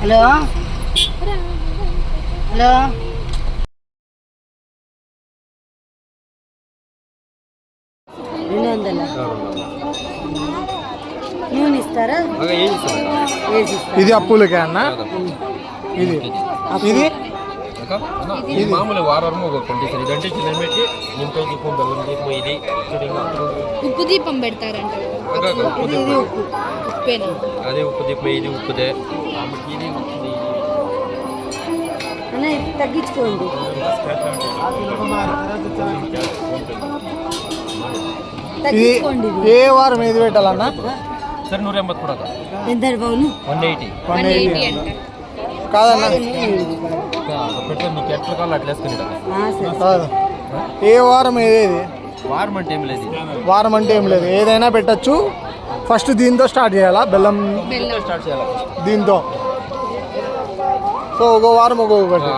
Hello? Hello? రెండు వందల? నూనె ఇస్తారా వేసి ఇస్తారా ఇది అప్పులకే అన్న? ఇది. ఇది? ఇది మామూలు వారం ವಾರ ಒಗ್ಕೊಂಡು ಸರ್ ಇದಂటే ಚಿನ್ನಮೆಟ್ಟಿ ನಿಂಪೆ ದೀಪಂ ಬೆಲ್ಲಂ ದೀಪಂ ఇది ఉప్పు దీపం పెడతారంట. ఉప్పేనా? అదే ఉప్పు దీపం ఇది ఉప్పుదే. ఇది తగ్గించుకోండి. ఏ వారం ఏది పెట్టాలన్నా? సార్ నూరు ఎంబత్ కూడా ఎంత వన్ ఎయిటీ. వన్ ఎయిటీ కాదన్నా. ఏ వారం ఏదేది వారం అంటే ఏం లేదు. వారం అంటే ఏం లేదు. ఏదైనా పెట్టచ్చు. ఫస్ట్ దీంతో స్టార్ట్ చేయాలా? బెల్లం బెల్లం స్టార్ట్ చేయాలి? దీంతో. సో ఒక వారం ఒక్కొక్కటి.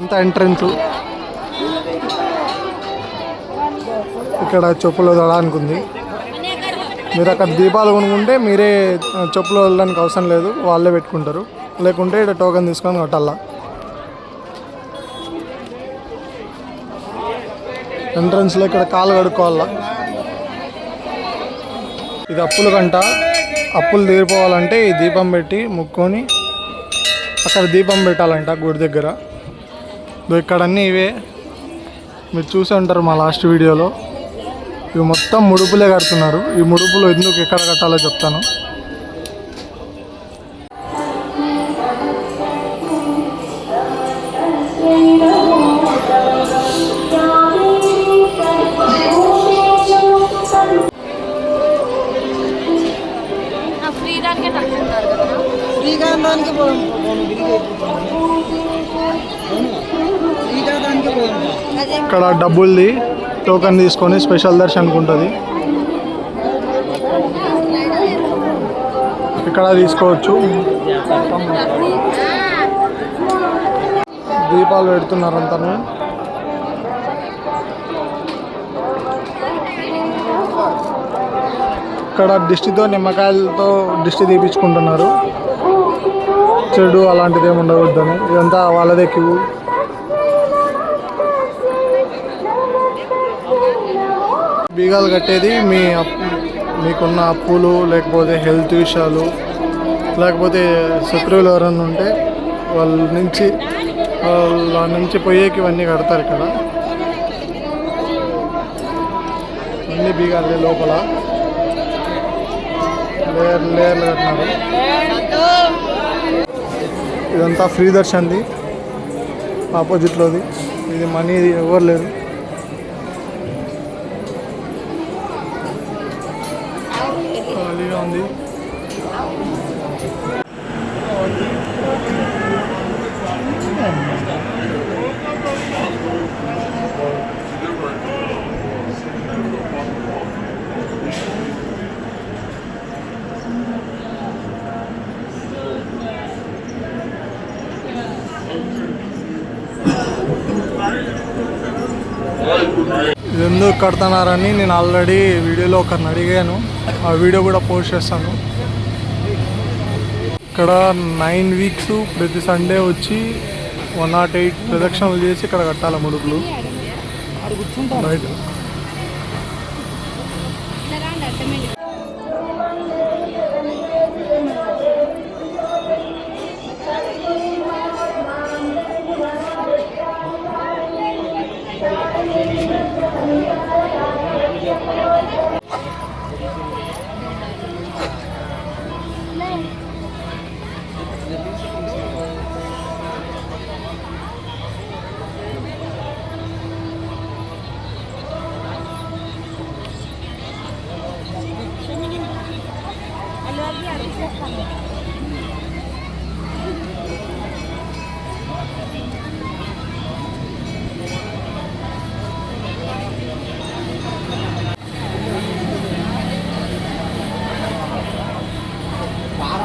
అంత ఎంట్రన్స్. ఇక్కడ చెప్పులు ఉంది. మీరు అక్కడ దీపాలు కొనుక్కుంటే మీరే చెప్పులు వెళ్ళడానికి అవసరం లేదు వాళ్ళే పెట్టుకుంటారు. లేకుంటే ఇక్కడ టోకెన్ తీసుకొని కట్టాలా. ఎంట్రన్స్లో ఇక్కడ కాలు కడుక్కోవాలా. ఇది అప్పుల గంట అప్పులు తీరిపోవాలంటే ఈ దీపం పెట్టి ముక్కొని అక్కడ దీపం పెట్టాలంట గుడి దగ్గర. ఇక్కడన్నీ ఇక్కడ ఇవే. మీరు చూసే ఉంటారు మా లాస్ట్ వీడియోలో ఇవి మొత్తం ముడుపులే కడుతున్నారు. ఈ ముడుపులు ఎందుకు ఎక్కడ కట్టాలో చెప్తాను. దానికే పోదాం. ఇక్కడ డబ్బుల్ది టోకెన్ తీసుకొని స్పెషల్ దర్శనకు ఉంటుంది. ఇక్కడ తీసుకోవచ్చు. దీపాలు పెడుతున్నారు అంతా ఇక్కడ దిష్టితో నిమ్మకాయలతో దిష్టి తీపించుకుంటున్నారు చెడు అలాంటిది ఏమి ఉండకూడదని. ఇదంతా వాళ్ళదే క్యూ. బీగాలు కట్టేది మీ అప్- మీకున్న అప్పులు లేకపోతే హెల్త్ విషయాలు లేకపోతే శత్రువులు ఎవరైనా ఉంటే వాళ్ళ నుంచి వాళ్ళ నుంచి పోయేకి ఇవన్నీ కడతారు ఇక్కడ. అన్ని బీగాలే లోపల. లేయర్ లేయర్లు కట్టినారు. ఇదంతా ఫ్రీ దర్శన్ది ఆపోజిట్లోది. ఇది మనీ ఎవరు లేరు ఖాళీగా ఉంది ఇది ఎందుకు కడుతున్నారని నేను ఆల్రెడీ వీడియోలో ఒకరిని అడిగాను. ఆ వీడియో కూడా పోస్ట్ చేస్తాను. ఇక్కడ నైన్ వీక్స్ ప్రతి సండే వచ్చి వన్ నాట్ ఎయిట్ ప్రదక్షిణలు చేసి ఇక్కడ కట్టాలి ముడుపులు బయట.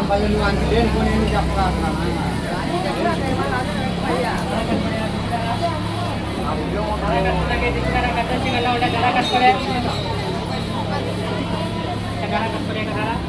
ప్రజలు అంత లేనుకొని చెప్పగలుగుతున్నాను కదా కష్టపడే కదా కష్టపడే కదా